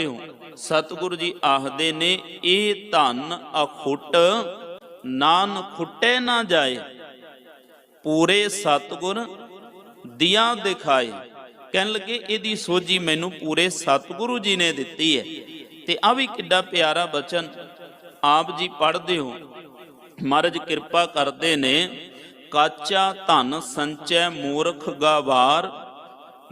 ਹੋ। ਸਤਿਗੁਰੂ ਜੀ ਆਖਦੇ ਨੇ, ਇਹ ਧਨ ਅਖੁੱਟ ਨਾਨ ਖੁੱਟੇ ਨਾ ਜਾਏ, ਪੂਰੇ ਸਤਿਗੁਰ ਦਿਆਂ ਦਿਖਾਏ। ਕਹਿਣ ਲੱਗੇ, ਇਹਦੀ ਸੋਝੀ ਮੈਨੂੰ ਪੂਰੇ ਸਤਿਗੁਰੂ ਜੀ ਨੇ ਦਿੱਤੀ ਹੈ। ਤੇ ਆ ਵੀ ਕਿੱਡਾ ਪਿਆਰਾ ਬਚਨ ਆਪ ਜੀ ਪੜ੍ਹਦੇ ਹੋ। ਮਹਾਰਾਜ ਕਿਰਪਾ ਕਰਦੇ ਨੇ, ਕਾਚਾ ਧਨ ਸੰਚੈ ਮੂਰਖ ਗਵਾਰ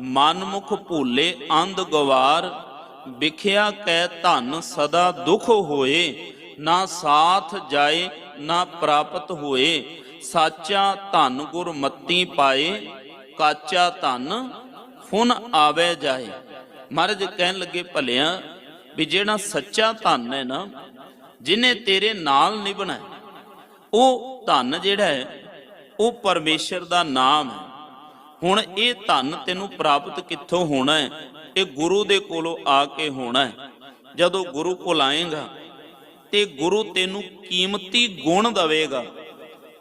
ਮਨਮੁਖ ਭੂਲੇ ਅੰਧ ਗਵਾਰ ਵਿਖਿਆ ਕੈ ਧਨ ਸਦਾ ਦੁਖ ਹੋਏ, ਨਾ ਸਾਥ ਜਾਏ, ਨਾ ਪ੍ਰਾਪਤ ਹੋਏ। ਸਾਚਾ ਧਨ ਗੁਰਮਤੀ ਪਾਏ, ਕਾਚਾ ਧਨ ਫੁਨ ਆਵੇ ਜਾਏ। ਮਹਾਰਾਜ ਕਹਿਣ ਲੱਗੇ, ਭਲਿਆਂ, ਵੀ ਜਿਹੜਾ ਸੱਚਾ ਧਨ ਹੈ ਨਾ, ਜਿਨੇ ਤੇਰੇ ਨਾਲ ਨਿਭਣਾ ਉਹ ਧਨ ਜਿਹੜਾ ਹੈ, ਉਹ ਪਰਮੇਸ਼ਰ ਦਾ ਨਾਮ ਹੈ। ਹੁਣ ਇਹ ਧਨ ਤੈਨੂੰ ਪ੍ਰਾਪਤ ਕਿੱਥੋਂ ਹੋਣਾ ਹੈ? ਇਹ ਗੁਰੂ ਦੇ ਕੋਲੋਂ ਆ ਕੇ ਹੋਣਾ ਹੈ। ਜਦੋਂ ਗੁਰੂ ਕੋਲ ਆਏਗਾ, ਤੇ ਗੁਰੂ ਤੈਨੂੰ ਕੀਮਤੀ ਗੁਣ ਦਵੇਗਾ।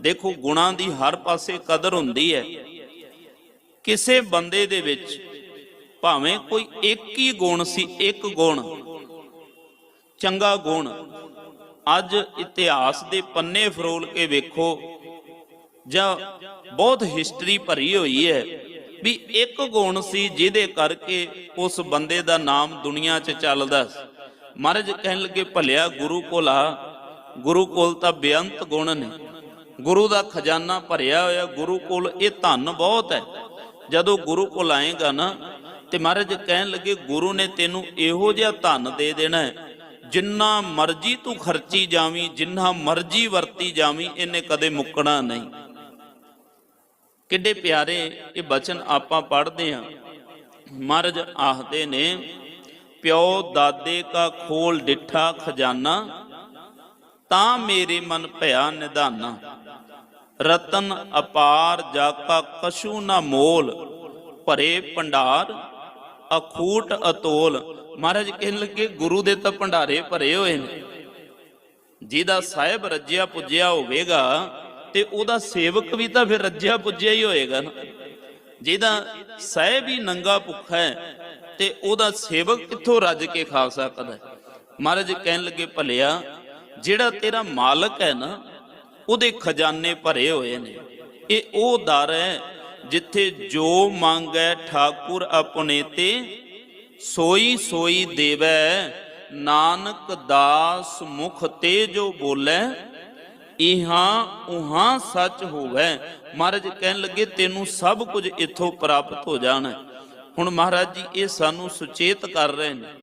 ਦੇਖੋ, ਗੁਣਾਂ ਦੀ ਹਰ ਪਾਸੇ ਕਦਰ ਹੁੰਦੀ ਹੈ। ਕਿਸੇ ਬੰਦੇ ਦੇ ਵਿੱਚ ਭਾਵੇਂ ਕੋਈ ਇੱਕ ਹੀ ਗੁਣ ਸੀ, ਇੱਕ ਗੁਣ, ਚੰਗਾ ਗੁਣ, ਅੱਜ ਇਤਿਹਾਸ ਦੇ ਪੰਨੇ ਫਰੋਲ ਕੇ ਵੇਖੋ ਜਾਂ ਬਹੁਤ ਹਿਸਟਰੀ ਭਰੀ ਹੋਈ ਹੈ ਵੀ ਇੱਕ ਗੁਣ ਸੀ ਜਿਹਦੇ ਕਰਕੇ ਉਸ ਬੰਦੇ ਦਾ ਨਾਮ ਦੁਨੀਆ 'ਚ ਚੱਲਦਾ ਸੀ। ਮਹਾਰਾਜ ਕਹਿਣ ਲੱਗੇ, ਭਲਿਆ ਗੁਰੂ ਕੋਲ ਆ। ਗੁਰੂ ਕੋਲ ਤਾਂ ਬੇਅੰਤ ਗੁਣ ਨੇ। ਗੁਰੂ ਦਾ ਖਜ਼ਾਨਾ ਭਰਿਆ ਹੋਇਆ, ਗੁਰੂ ਕੋਲ ਇਹ ਧਨ ਬਹੁਤ ਹੈ। ਜਦੋਂ ਗੁਰੂ ਕੋਲ ਆਏਗਾ ਨਾ, ਤੇ ਮਹਾਰਾਜ ਕਹਿਣ ਲੱਗੇ, ਗੁਰੂ ਨੇ ਤੈਨੂੰ ਇਹੋ ਜਿਹਾ ਧਨ ਦੇ ਦੇਣਾ ਹੈ, ਜਿੰਨਾ ਮਰਜ਼ੀ ਤੂੰ ਖਰਚੀ ਜਾਵੀਂ, ਜਿੰਨਾ ਮਰਜ਼ੀ ਵਰਤੀ ਜਾਵੀਂ, ਇਹਨੇ ਕਦੇ ਮੁੱਕਣਾ ਨਹੀਂ। ਕਿੱਡੇ ਪਿਆਰੇ ਇਹ ਬਚਨ ਆਪਾਂ ਪੜ੍ਹਦੇ ਹਾਂ। ਮਹਾਰਾਜ ਆਖਦੇ ਨੇ, ਪਿਓ, ਦਾਦੇ ਕਾ ਖੋਲ ਡਿੱਠਾ ਖਜ਼ਾਨਾ, ਤਾਂ ਮੇਰੇ ਮਨ ਭਇਆ ਨਿਧਾਨਾ। ਰਤਨ ਅਪਾਰ ਜਾਕਾ ਕਸ਼ੂ ਨਾ ਮੋਲ, ਭਰੇ ਭੰਡਾਰ, ਅਖੂਟ ਅਤੋਲ। ਮਹਾਰਾਜ ਕਹਿਣ ਲੱਗੇ, ਗੁਰੂ ਦੇ ਤਾਂ ਭੰਡਾਰੇ ਭਰੇ ਹੋਏ ਨੇ। ਜਿਹਦਾ ਸਾਹਿਬ ਰੱਜਿਆ ਪੁੱਜਿਆ ਹੋਵੇਗਾ ਤੇ ਉਹਦਾ ਸੇਵਕ ਵੀ ਤਾਂ ਫਿਰ ਰੱਜਿਆ ਪੁੱਜਿਆ ਹੀ ਹੋਏਗਾ ਨਾ। ਜਿਹਦਾ ਸਹਿਬ ਹੀ ਨੰਗਾ ਭੁੱਖਾ ਹੈ ਤੇ ਉਹਦਾ ਸੇਵਕ ਕਿੱਥੋਂ ਰੱਜ ਕੇ ਖਾ ਸਕਦਾ ਹੈ? ਮਹਾਰਾਜ ਕਹਿਣ ਲੱਗੇ, ਭਲਿਆ, ਜਿਹੜਾ ਤੇਰਾ ਮਾਲਕ ਹੈ ਨਾ, ਉਹਦੇ ਖਜ਼ਾਨੇ ਭਰੇ ਹੋਏ ਨੇ। ਇਹ ਉਹ ਦਰ ਹੈ ਜਿੱਥੇ ਜੋ ਮੰਗੈ ਠਾਕੁਰ ਆਪਣੇ ਤੇ, ਸੋਈ ਸੋਈ ਦੇਵੈ। ਨਾਨਕ ਦਾਸ ਮੁਖ ਤੇ ਜੋ ਬੋਲੇ ਇਹਾਂ ਉਹਾਂ ਸੱਚ ਹੋਵੇ। ਮਹਾਰਾਜ ਕਹਿਣ ਲੱਗੇ, ਤੈਨੂੰ ਸਭ ਕੁਝ ਇੱਥੋਂ ਪ੍ਰਾਪਤ ਹੋ ਜਾਣਾ। ਹੁਣ ਮਹਾਰਾਜ ਜੀ, ਇਹ ਸਾਨੂੰ ਸੁਚੇਤ ਕਰ ਰਹੇ ਨੇ।